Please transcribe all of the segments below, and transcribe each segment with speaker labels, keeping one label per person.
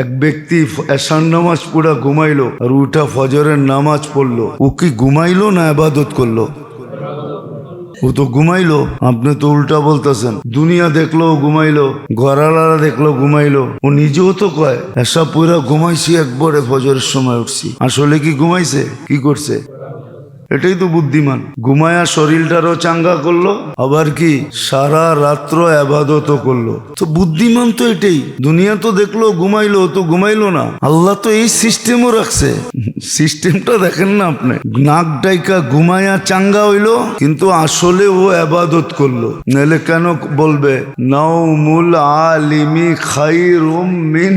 Speaker 1: এক ব্যক্তি এশার নামাজ পুরা ঘুমাইলো আর উঠা ফজরের নামাজ পড়ল। ও কি ঘুমাইলো না আবাদত করল? ও তো ঘুমাইলো, আপনি তো উল্টা বলতেছেন। দুনিয়া দেখল, ঘুমাইলো ঘরালারা দেখল, ঘুমাইলো। ও নিজেও তো কয় এসব পুরা ঘুমাইছি একবারে ফজরের সময় উঠছি। আসলে কি ঘুমাইছে? কি করছে? এটাই তো বুদ্ধিমান। ঘুমায়া শরীরটারও চাঙ্গা করল, আবার কি সারা রাত্র আবাদত করল। তো বুদ্ধিমান তো এটাই। দুনিয়া তো দেখল, ঘুমাইলো, তো ঘুমাইলো না। আল্লাহ তো এই সিস্টেমও রাখছে। সিস্টেমটা দেখেন না আপনি। নাক ডাইকা ঘুমায়া চাঙ্গা হইল, কিন্তু আসলে ও আবাদত করল। নাহলে কেন বলবে নাউমুল আলিমি খাইরুম মিন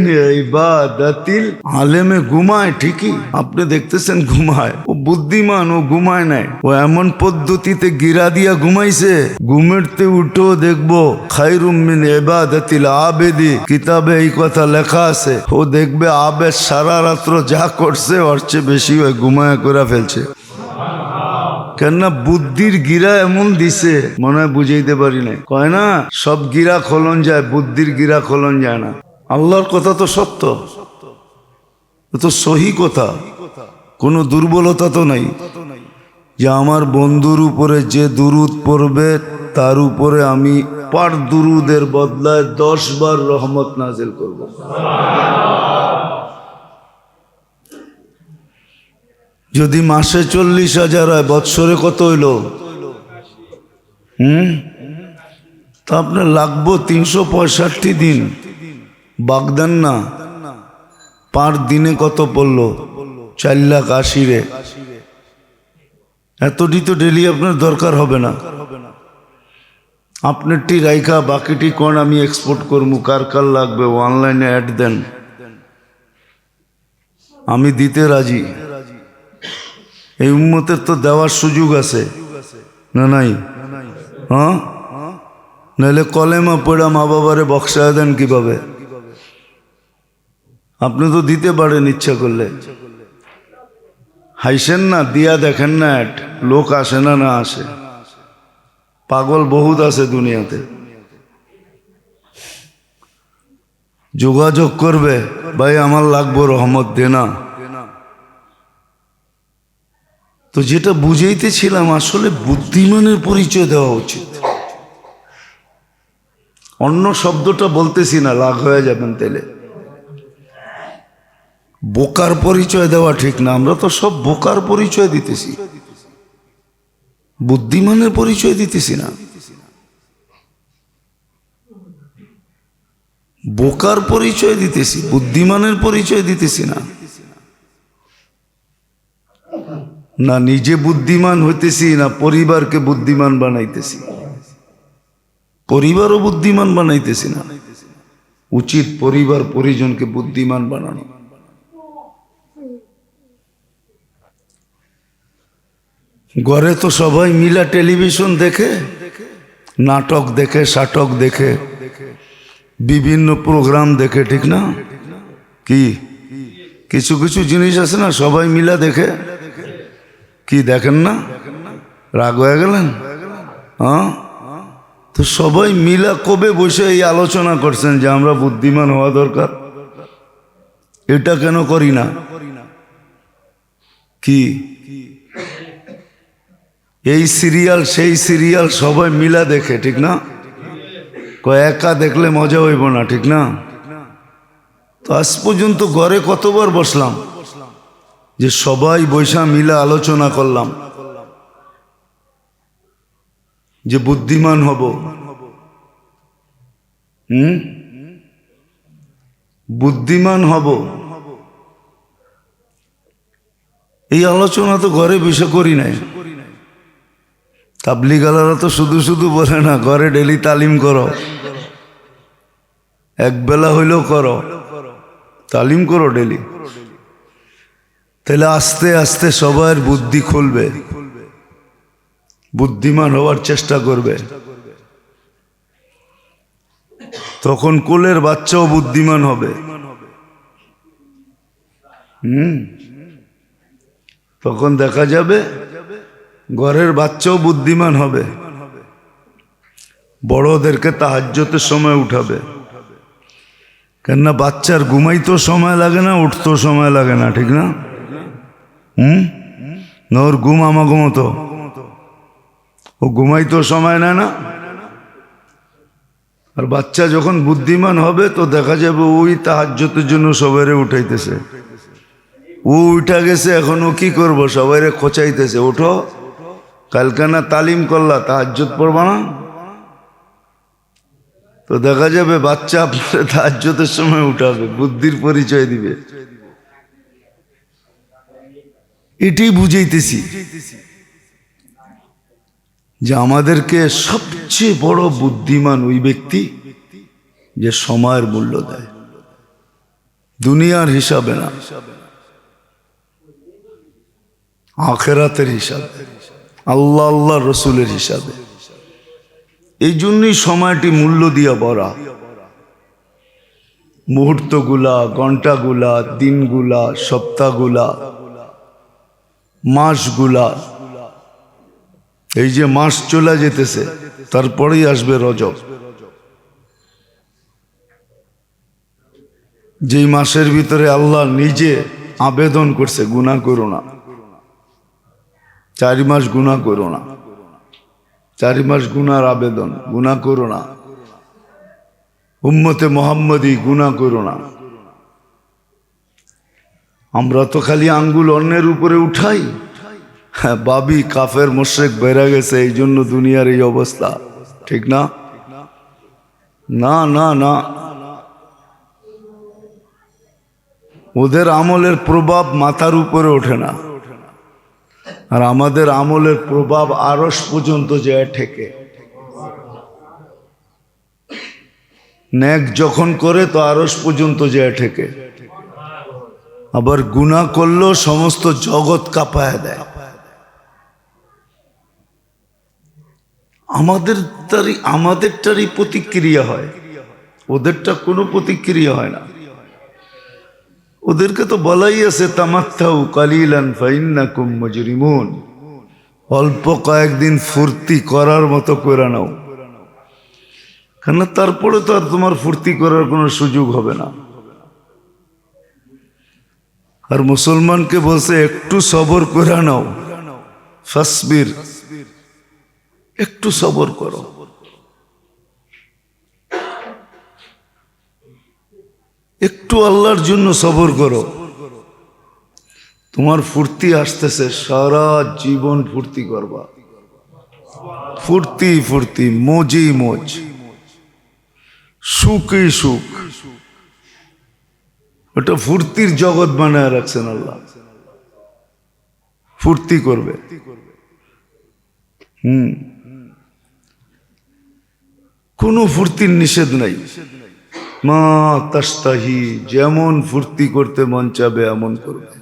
Speaker 1: আলেমে ঘুমায় ঠিকই। আপনি দেখতেছেন ঘুমায়। ও বুদ্ধিমান ও ঘুমায় নাই। ও এমন পদ্ধতিতে গিরা দিয়া ঘুমাইছে ঘুমেরতে উঠো দেখব খাইরুম মিন ইবাদাতিল আবেদি, কিতাবে এই কথা লেখা আছে। ও দেখবে আবেদ সারা রাত্র যা করছে, ওর চেয়ে বেশি হয় ঘুমায় করে ফেলছে। কেননা বুদ্ধির গিরা এমন দিছে, মনে হয় বুঝাইতে পারি নাই। কয় না, সব গিরা খলন যায়, বুদ্ধির গিরা খলন যায় না। আল্লাহর কথা তো সত্য। তো সহি কথা। কোনো দুর্বলতা তো নাই। যে আমার বন্ধুর উপরে যে দুরুদ পড়বে, তার উপরে আমি পার দুরুদের বদলায় দশ বার রহমত নাজিল করব। যদি মাসে চল্লিশ হাজার হয়, বৎসরে কত হইল? হুম? তা আপনার লাগবো তিনশো পঁয়ষট্টি দিন। বাগদান না পার দিনে কত পড়ল? চার লাখ আশি রে এতটি তো ডেলি আপনার দরকার হবে না। আপনারটি রাইখা, বাকিটি কোন আমি এক্সপোর্ট করব, কার কার লাগবে অনলাইনে অ্যাড দেন। আমি দিতে রাজি। এই উন্মতের তো দেওয়ার সুযোগ আছে। না নাই? হ্যাঁ? নাহলে কলেমা পড়া মা বাবারে বক্সায় দেন কীভাবে? আপনি তো দিতে পারেন ইচ্ছা করলে। হাইসেন না, দিয়া দেখেন না এক, লোক আসে না না আসে। পাগল বহুত আছে দুনিয়াতে। যোগাযোগ করবে, ভাই আমার লাগবো রহমত, দে না। তো যেটা বুঝাইতেছিলাম, আসলে বুদ্ধিমানের পরিচয় দেওয়া উচিত। অন্য শব্দটা বলতেছি না লাগ হয়ে যাবেন তেলে বোকার পরিচয় দেওয়া ঠিক না, আমরা তো সব বোকার পরিচয় দিতেছি। বুদ্ধিমানের পরিচয় দিতেছি না। বোকার পরিচয় দিতেছি, বুদ্ধিমানের পরিচয় দিতেছি না। না নিজে বুদ্ধিমান হইতেছি, না পরিবারকে বুদ্ধিমান বানাইতেছি। পরিবারও বুদ্ধিমান বানাইতেছি না। উচিত পরিবার পরিজনকে বুদ্ধিমান বানানো। ঘরে তো সবাই মিলা টেলিভিশন দেখে, নাটক দেখে, সাটক দেখে, বিভিন্ন প্রোগ্রাম দেখে, ঠিক না? কি? কিছু কিছু জিনিস আছে না, সবাই মিলা দেখে। কি, দেখেন না? রাগ হয়ে গেলেন? হ্যাঁ? তো সবাই মিলা কবে বসে এই আলোচনা করছেন যে আমরা বুদ্ধিমান হওয়া দরকার? এটা কেন করি না? কি? এই সিরিয়াল, সেই সিরিয়াল সবাই মিলা দেখে, ঠিক না? একা দেখলে মজা হইব না, ঠিক না? তো আজ পর্যন্ত ঘরে কতবার বসলাম যে সবাই বৈশা মিলা আলোচনা করলাম যে বুদ্ধিমান হব। হুম? বুদ্ধিমান হব। এই আলোচনা তো ঘরে বসে করি নাই। তাবলিগালারা তো শুধু শুধু বলে না, ঘরে ডেলি তালিম করো। এক বেলা হইলেও করো। তালিম করো ডেলি। তাহলে আস্তে আস্তে সবার বুদ্ধি খুলবে। বুদ্ধিমান হওয়ার চেষ্টা করবে। তখন কোলের বাচ্চাও বুদ্ধিমান হবে। হুম? তখন দেখা যাবে ঘরের বাচ্চাও বুদ্ধিমান হবে। বড়দেরকে তাহাজ্যতের সময় উঠাবে। কেননা বাচ্চার ঘুমাইতেও সময় লাগে না, উঠতেও সময় লাগে না, ঠিক না? হুম? ওর ঘুম আমাকে মতো। ও ঘুমাইতেও সময় নেয় না। আর বাচ্চা যখন বুদ্ধিমান হবে, তো দেখা যাবে ওই তাহাজ্যতের জন্য সবাইরে উঠাইতেছে। ও উঠা গেছে, এখন ও কি করব? সবাইরে খোঁচাইতেছে, ওঠো। কালকে না তালিম করলা তাহাজ্যত পড়বা না? তো দেখা যাবে বাচ্চা আপনার তাহাজ্যতের সময় উঠাবে, বুদ্ধির পরিচয় দিবে। এটাই বুঝাইতেছি যে আমাদেরকে সবচেয়ে বড় বুদ্ধিমান ওই ব্যক্তি যে সময়ের মূল্য দেয়। দুনিয়ার হিসাবে না, আখেরাতের হিসাবে। আল্লাহ আল্লাহ রসুলের হিসাবে। এই জন্যই সময়টি মূল্য দিয়া বড়া মুহূর্তগুলা ঘন্টাগুলা দিনগুলা, সপ্তাহগুলা, মাসগুলা। এই যে মাস চলে যেতেছে, তারপরেই আসবে রজব। যেই মাসের ভিতরে আল্লাহ নিজে আবেদন করছে গুণা করো না। চারি মাস গুণা করো না। চারি মাস গুনার আবেদন গুণা করো না। উম্মতে মোহাম্মদী গুণা করো না। আমরা তো খালি আঙ্গুল অন্যের উপরে উঠাই। হ্যাঁ বাবি কাফের মোশেক বেড়ে গেছে, এই জন্য দুনিয়ার এই অবস্থা। ঠিক না? না না না। ওদের আমলের প্রভাব মাথার উপরে ওঠে না। আর আমাদের আমলের প্রভাব আরস পর্যন্ত যায় ঠেকে। ন্যাক যখন করে, তো আরস পর্যন্ত যায় ঠেকে। আবার গুণা করলেও সমস্ত জগৎ কাঁপায় দেয়। আমাদের তারই আমাদেরটারই প্রতিক্রিয়া হয়। ওদেরটা কোনো প্রতিক্রিয়া হয় না। ওদেরকে তো বলাই আছে, তামাত্তাউ কালিলান ফাইন্নাকুম মজরিমুন। অল্প কয়েকদিন ফুর্তি করার মতো করে নাও। কেন তারপরে তো আর তোমার ফুর্তি করার কোনো সুযোগ হবে না। আর মুসলমানকে বলছে, একটু সবর করে নাও। ফসবির, একটু সবর করো। একটু আল্লাহর জন্য সবর করো। তোমার ফুর্তি আসতেছে, সারা জীবন ফুর্তি করবা। ফুর্তি ফুর্তি, মজি, মজ। সুখই সুখ। ওটা ফুর্তির জগৎ বানায় রাখছেন আল্লাহ। ফুর্তি করবে। হুম। কোনো ফুর্তির নিষেধ নাই। মা তাস্তাহি, যেমন ফুর্তি করতে মন চাবে এমন করবে।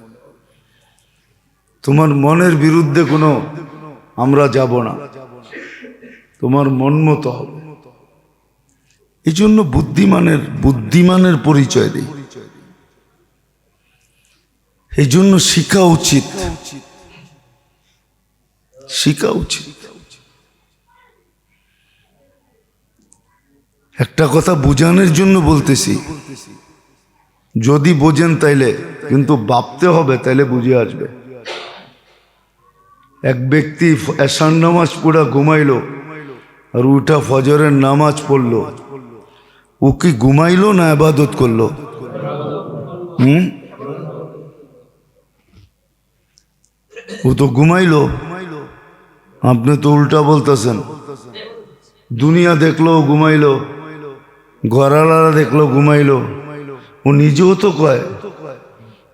Speaker 1: তোমার মনের বিরুদ্ধে কোনো আমরা যাব না। তোমার মন মতো হবে। এই জন্য বুদ্ধিমানের বুদ্ধিমানের পরিচয় দিই। এই জন্য শিখা উচিত। শিখা উচিত। একটা কথা বোঝানোর জন্য বলতেছি। যদি বোঝেন তাইলে, কিন্তু ভাবতে হবে তাইলে বুঝে আসবে। এক ব্যক্তি এসান নামাজ পুরা ঘুমাইলো আর উঠা ফজরের নামাজ পড়ল। ও কি ঘুমাইলো না আবাদত করল? হুম? ও তো ঘুমাইলো। আপনি তো উল্টা বলতেছেন। দুনিয়া দেখল ঘুমাইলো। ঘরালারা দেখল, ঘুমাইলো। ও নিজেও তো কয়,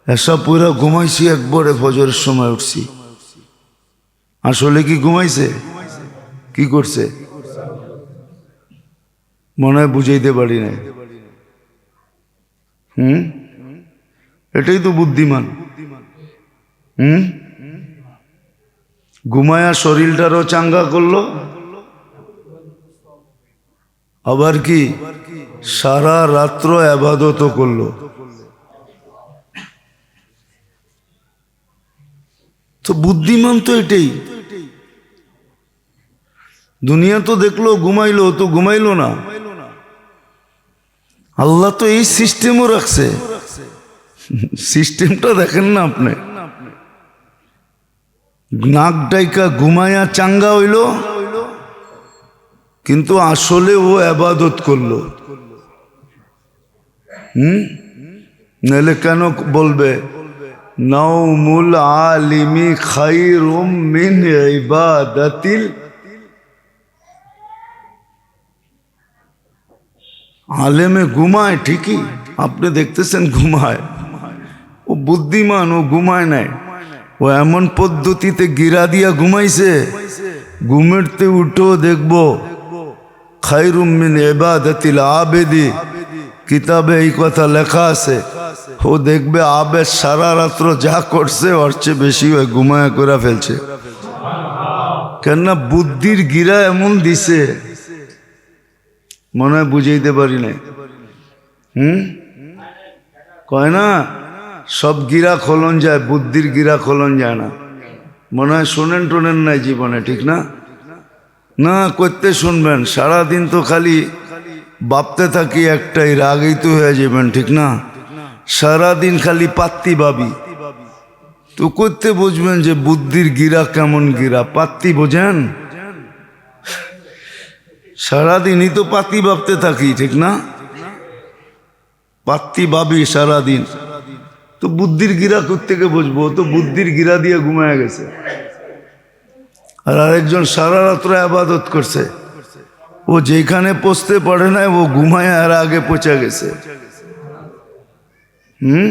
Speaker 1: এসব পুরা ঘুমাইছি একবারে ফজরের সময় উঠছি। আসলে কি ঘুমাইছে? কি করছে? মনে হয় বুঝাইতে পারি না হুম? এটাই তো বুদ্ধিমান। হুম? ঘুমায়া শরীরটারও চাঙ্গা করল। আবার কি? সারা রাত্র আবাদত করল। তো বুদ্ধিমান তো এটাই। দুনিয়া তো দেখল, ঘুমাইলো, তো ঘুমাইলো না। আল্লাহ তো এই সিস্টেমও রাখছে। সিস্টেমটা দেখেন না আপনি। নাক ডাইকা ঘুমায়া চাঙ্গা হইল, কিন্তু আসলে ও আবাদত করল। হুম? কেন বলবে? নৌমুল আলিমি খাইরুম মিন ইবাদাতিল। আলেমে ঘুমায় ঠিকই, আপনি দেখতেছেন ঘুমায়। ও বুদ্ধিমান, ও ঘুমায় নাই। ও এমন পদ্ধতিতে গিরা দিয়া ঘুমাইছে, ঘুমেরতে উঠো দেখব, খাইরুম মিন এবাদাতিল আবেদি। কিতাবে এই কথা লেখা আছে, ও দেখবে আবেদ সারা রাত্র যা করছে, ওর চেয়ে বেশি হয় ঘুমায় করে ফেলছে। কেননা বুদ্ধির গিরা এমন দিছে, মনে হয় বুঝাইতে পারি না হুম? কয় না? সব গিরা খোলন যায়, বুদ্ধির গিরা খোলন যায় না। মনে হয় শোনেন টোনেন নাই জীবনে, ঠিক না? না, করতে শুনবেন, সারাদিন তো খালি ভাবতে থাকি একটাই, রাগই তো হয়ে যাবেন, ঠিক না? সারাদিন খালি পাত্তি ভাবি। তো করতে বুঝবেন যে বুদ্ধির গিরা কেমন গিরা, পাত্তি বোঝেন? সারাদিনই তো পাতি ভাবতে থাকি, ঠিক না? পাত্তি ভাবি সারাদিন। তো বুদ্ধির গিরা থেকে বুঝব? তো বুদ্ধির গিরা দিয়ে ঘুমায় গেছে। আর আরেকজন সারা রাত্র আবাদত করছে। ও যেখানে পৌঁছতে পারে না ও ঘুমায় আর আগে পৌঁছে গেছে। হুম?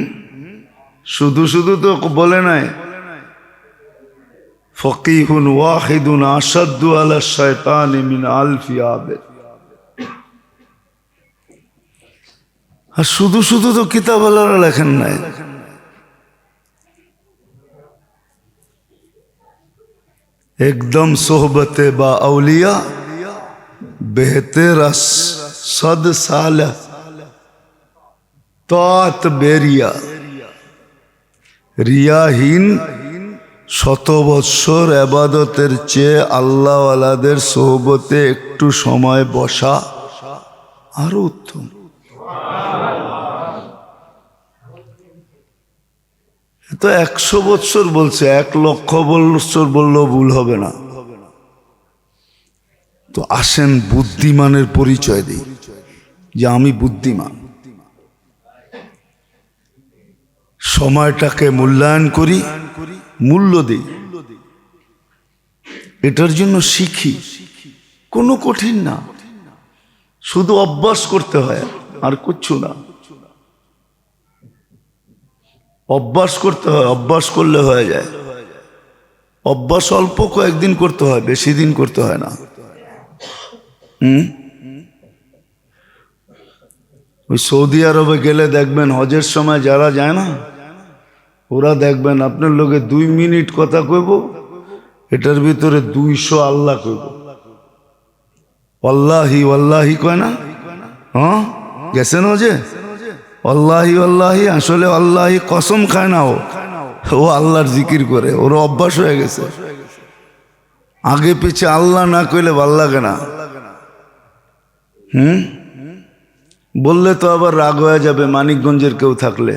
Speaker 1: শুধু শুধু তো বলে নাই। ফকিহুন ওয়াহিদুন আসাদু আলা শয়তান মিন আলফি আবেদ আর শুধু শুধু তো কিতাবালারা লেখেন নাই। একদম সোহবতে বা আউলিয়া বেহতের সদ সাল তত বেরিয়া। রিয়াহীন শত বৎসর আবাদতের চেয়ে আল্লাহওয়ালাদের সোহবতে একটু সময় বসা আরও উত্তম। তো একশো বৎসর বলছে, এক লক্ষ বৎসর বললেও ভুল হবে না। তো আসেন বুদ্ধিমানের পরিচয় দিই। যে আমি বুদ্ধিমান। সময়টাকে মূল্যায়ন করি, মূল্য দিই। এটার জন্য শিখি। কোনো কঠিন না। শুধু অভ্যাস করতে হয়, আর কিচ্ছু না। অভ্যাস করতে হয়, অভ্যাস করলে হয়ে যায়। অভ্যাস অল্প কয়েকদিন করতে হয়, বেশি দিন করতে হয় না। হুম? ওই সৌদি আরবে গেলে দেখবেন হজের সময় যারা যায় না, ওরা দেখবেন আপনার লোকে দুই মিনিট কথা কইব, এটার ভিতরে দুইশো আল্লাহ কইব। অল্লাহি অল্লাহি কয় না? হ্যাঁ? গেছেন হজে? অল্লাহি অল্লাহি আসলে অল্লাহি কসম খায় না ও। ও আল্লাহর জিকির করে, ওর অভ্যাস হয়ে গেছে। আগে পিছে আল্লাহ না কইলে ভালো লাগে না। হুম? বললে তো আবার রাগ হয়ে যাবে, মানিকগঞ্জের কেউ থাকলে।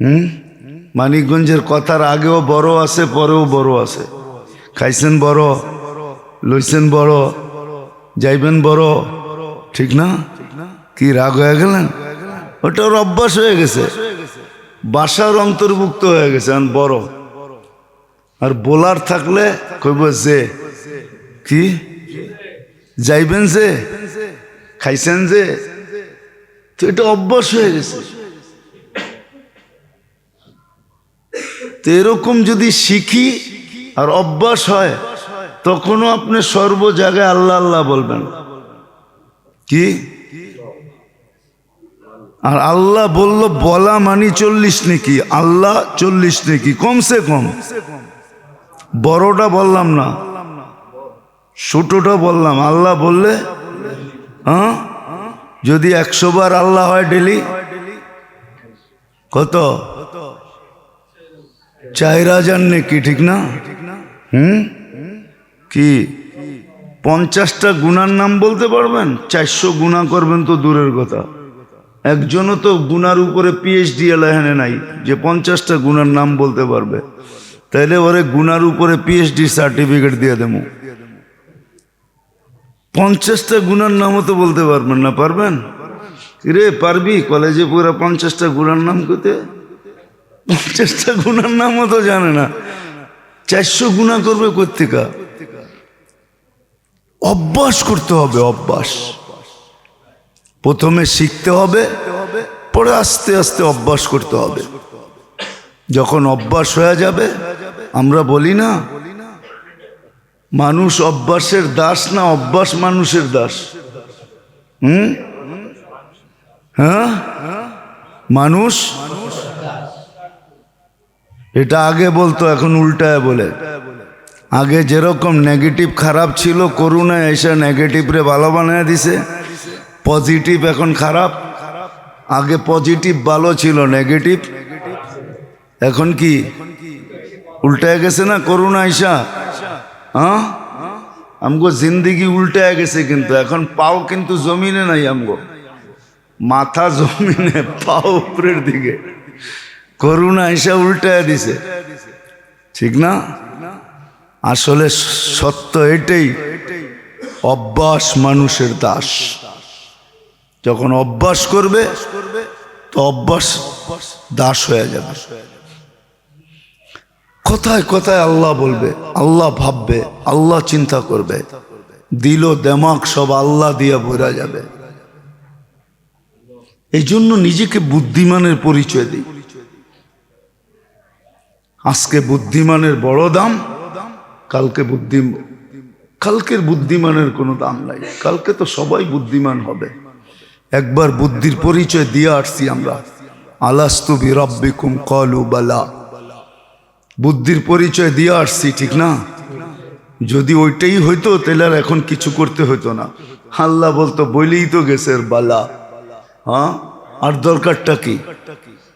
Speaker 1: হুম? মানিকগঞ্জের কথার আগেও বড় আছে, পরেও বড় আছে। খাইছেন বড়, লইছেন বড়, যাইবেন বড়, ঠিক না? কি রাগ হয়ে গেলেন? ওটা ওর অভ্যাস হয়ে গেছে। বাসার অন্তর্ভুক্ত হয়ে গেছে বড়। আর বোলার থাকলে কইব যে, কি? যাইবেন যে, খাইছেন যে, তো এটা অভ্যাস হয়ে গেছে। তো এরকম যদি শিখি আর অভ্যাস হয়, তখনও আপনি সর্ব জায়গায় আল্লাহ আল্লাহ বলবেন। কি? আর আল্লাহ বলল, বলা মানি চল্লিশ নাকি, আল্লাহ চল্লিশ নাকি, কমসে কম। বড়টা বললাম না। ছোটটা বললাম, আল্লাহ বললে? হ্যাঁ? যদি একশো বার আল্লাহ হয় ডেলি, কত? চার হাজার নাকি, ঠিক না? হুম? কি? পঞ্চাশটা গুণার নাম বলতে পারবেন? চারশো গুণা করবেন তো দূরের কথা। একজনও তো গুনার উপরে পিএইচডি এলাহানে নাই, যে পঞ্চাশটা গুনার নাম বলতে পারবে। তাইলে ওরে গুনার উপরে পিএইচডি সার্টিফিকেট দিয়ে দেবো। পঞ্চাশটা গুণার নামও তো বলতে পারবেন না, পারবেন? রে পারবি? কলেজে পুরো পঞ্চাশটা গুণার নাম করতে পঞ্চাশটা গুণার নামও তো জানে না। চারশো গুণা করবে কোথেকা অভ্যাস করতে হবে, অভ্যাস। প্রথমে শিখতে হবে, পরে আস্তে আস্তে অভ্যাস করতে হবে। যখন অভ্যাস হয়ে যাবে, আমরা বলি না মানুষ অভ্যাসের দাস না অভ্যাস মানুষের দাস? হুম? হ্যাঁ? মানুষ? এটা আগে বলতো, এখন উল্টায় বলে। আগে যেরকম নেগেটিভ খারাপ ছিল করুণা এসে নেগেটিভ রে ভালো বানায় দিছে। পজিটিভ এখন খারাপ। আগে পজিটিভ ভালো ছিল নেগেটিভ এখন কি? উল্টায় গেছে না করুণা আইসা হ্যাঁ? আমগো জিন্দিগি উল্টায় গেছে কিন্তু, এখন পাও কিন্তু জমিনে নাই আমগো। মাথা জমিনে, পাও উপরের দিকে। করুণা এসে উল্টায় দিছে। ঠিক না? আসলে সত্য এটাই, অভ্যাস মানুষের দাস। যখন অভ্যাস করবে, তো অভ্যাস দাস হয়ে যাবে। কোথায় কোথায় আল্লাহ বলবে, আল্লাহ ভাববে, আল্লাহ চিন্তা করবে। দিল, দেমাক সব আল্লাহ দিয়ে ভরা যাবে। এই জন্য নিজেকে বুদ্ধিমানের পরিচয় দিই। আজকে বুদ্ধিমানের বড় দাম, কালকে বুদ্ধি, কালকের বুদ্ধিমানের কোনো দাম নাই। কালকে তো সবাই বুদ্ধিমান হবে। একবার বুদ্ধির পরিচয় দিয়ে আসছি আমরা। আলাস্তু বিরব্বিকুম, কলু বালা। বুদ্ধির পরিচয় দিয়ে আসছি, ঠিক না? যদি ওইটাই হইতো, তাহলে আর এখন কিছু করতে হইতো না। আল্লাহ বলতো, বইলেই তো গেছে বালা। হ্যাঁ? আর দরকারটা কি?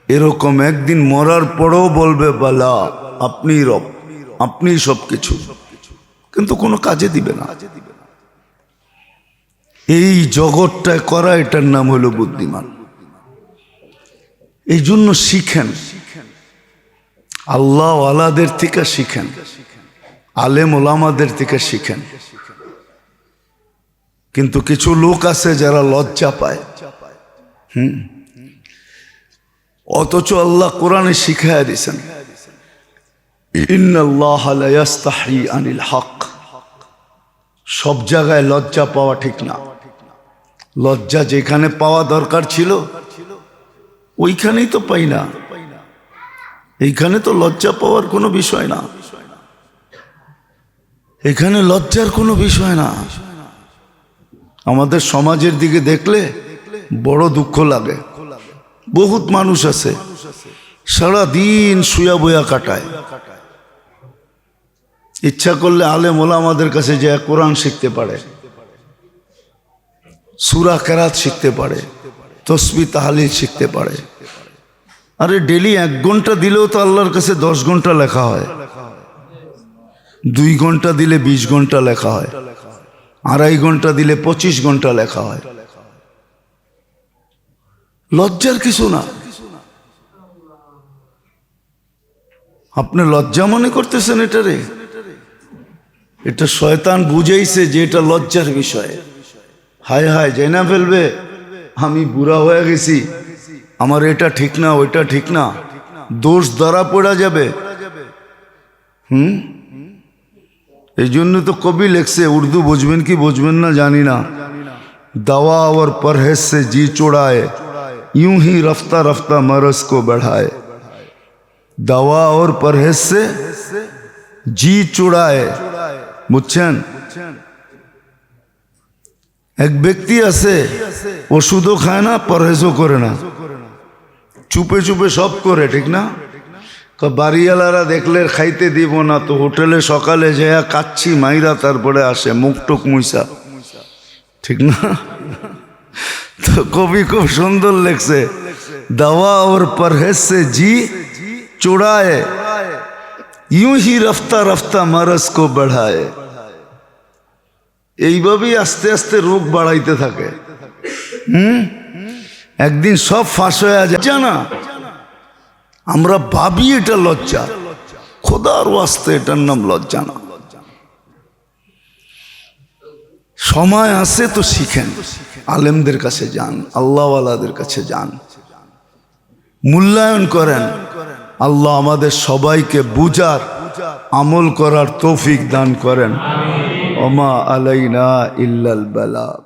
Speaker 1: এরকম একদিন মরার পরও বলবে, বালা আপনি রব আপনি সব কিছু কিন্তু কোনো কাজে দিবে না। এই জগৎটায় করা এটার নাম হলো বুদ্ধিমান। এই জন্য শিখেন শিখেন। আল্লাহ আলাদের থেকে শিখেন, আলেম ওলামাদের থেকে শিখেন। কিন্তু কিছু লোক আছে যারা লজ্জা পায়। হুম? অথচ আল্লাহ কোরআনে লা ইয়াস্তাহি আনিল হক। সব জায়গায় লজ্জা পাওয়া ঠিক না। লজ্জা যেখানে পাওয়া দরকার ছিল, ওইখানেই তো পাই না। এইখানে তো লজ্জা পাওয়ার কোনো বিষয় না। এখানে লজ্জার কোনো বিষয় না। আমাদের সমাজের দিকে দেখলে বড় দুঃখ লাগে। বহুত মানুষ আছে সারা দিন শুয়া বয়া কাটায়। ইচ্ছা করলে আলে মোলা আমাদের কাছে যে কোরআন শিখতে পারে, সুরা কেরাত শিখতে পারে, তসবি তাহালিল শিখতে পারে। আরে ডেলি এক ঘণ্টা দিলেও তো আল্লাহর কাছে দশ ঘণ্টা লেখা হয়। দুই ঘণ্টা দিলে বিশ ঘণ্টা লেখা হয়। আড়াই ঘণ্টা দিলে পঁচিশ ঘণ্টা লেখা হয়। লজ্জার কিছু না। আপনি লজ্জা মনে করতেছেন এটারে এটা শয়তান বুঝাইছে যে এটা লজ্জার বিষয়। হায় হায় যাই না ফেলবে? আমি বুড়া হয়ে গেছি। আমার এটা ঠিক না ওইটা ঠিক না দোষ ধরা পড়া যাবে হুম এই জন্য তো কবি লেখছে উর্দু বুঝবেন কি বুঝবেন না জানি না दवा और परहेज से जी चुड़ाए यूं ही रफ्ता रफ्ता मरज को बढ़ाए दवा और परहेज से जी চুড়ায় বুঝছেন এক ব্যক্তি আছে ওষুধও খায় না পরহেজও করে না চুপে চুপে সব করে, ঠিক না? বাড়িওয়ালারা দেখলে খাইতে দিব না তো হোটেলে সকালে যাইয়া কাচ্ছি মাইরা তারপরে আসে মুখটুক মুইসা। ঠিক না? তো কবি খুব সুন্দর লেগছে দাওয়া ওর পরহেজ সে জি চোড়ায়, ইউ হি রফতা রফতা মারস কো বাড়ায় এইভাবেই আস্তে আস্তে রোগ বাড়াইতে থাকে। হুম? একদিন সব ফাঁস হয়ে যায়। জানা, আমরা ভাবি এটা লজ্জা। খোদার ওয়াস্তে এটার নাম লজ্জা না। সময় আছে তো শিখেন, আলেমদের কাছে যান, আল্লাহওয়ালাদের কাছে যান। মূল্যায়ন করেন, আল্লাহ আমাদের সবাইকে বুঝার, আমল করার তৌফিক দান করেন। ওমা আলাইনা ইল্লাল বালাগ